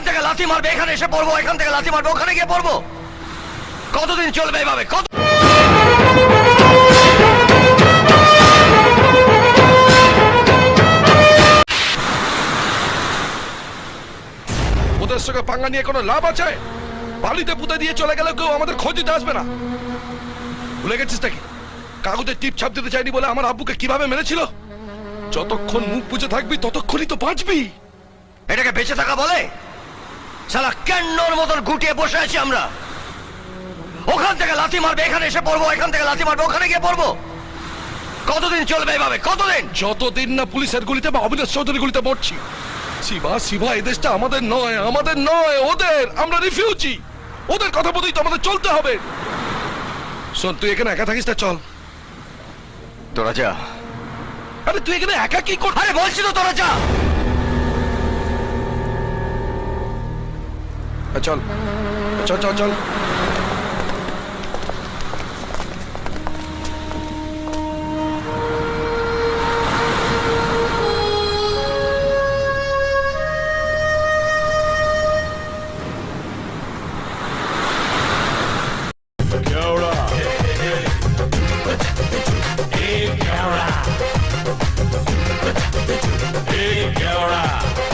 ওখান থেকে লাথি মারবে এখানে এসে পড়ব এখান থেকে লাথি মারবে ওখানে গিয়ে পড়ব। কতদিন চলবে এভাবে? কত ওদের সঙ্গে পাঙ্গা নিয়ে কোনো লাভ আছে? বালিতে পুঁতে দিয়ে চলে গেলে কেউ আমাদের খোঁজ দিতে আসবে না। ভুলে গেছিস নাকি? কাগজে টিপ ছাপ দিতে চাইনি বলে আমার আব্বুকে কীভাবে মেরেছিল? যতক্ষণ মুখ বুঝে থাকবি ততক্ষণই তো বাঁচবি। এটাকে বেঁচে থাকা বলে? শালা কেন্নর মতন গুটিয়ে বসে আছি আমরা। ওখান থেকে লাথি মারবে এখানে এসে পড়ব এখান থেকে লাথি মারবে ওখানে গিয়ে পড়ব। কতদিন চলবে এভাবে কতদিন? যতদিন না পুলিশের গুলিতে বা অবিনাশ চৌধুরী গুলিতে মরছি শিবা শিবা এই দেশটা আমাদের নয় আমাদের নয় ওদের আমরা রিফিউজি ওদের কথা মতোই তো আমাদের চলতে হবে। শোন তুই এখানে একা থাকিস না চল। তোরা যা। আরে তুই এখানে একা কি কর আরে বলছি তো তোরা যা। À, chọn. À, chọn chọn chọn. Hey, Kara!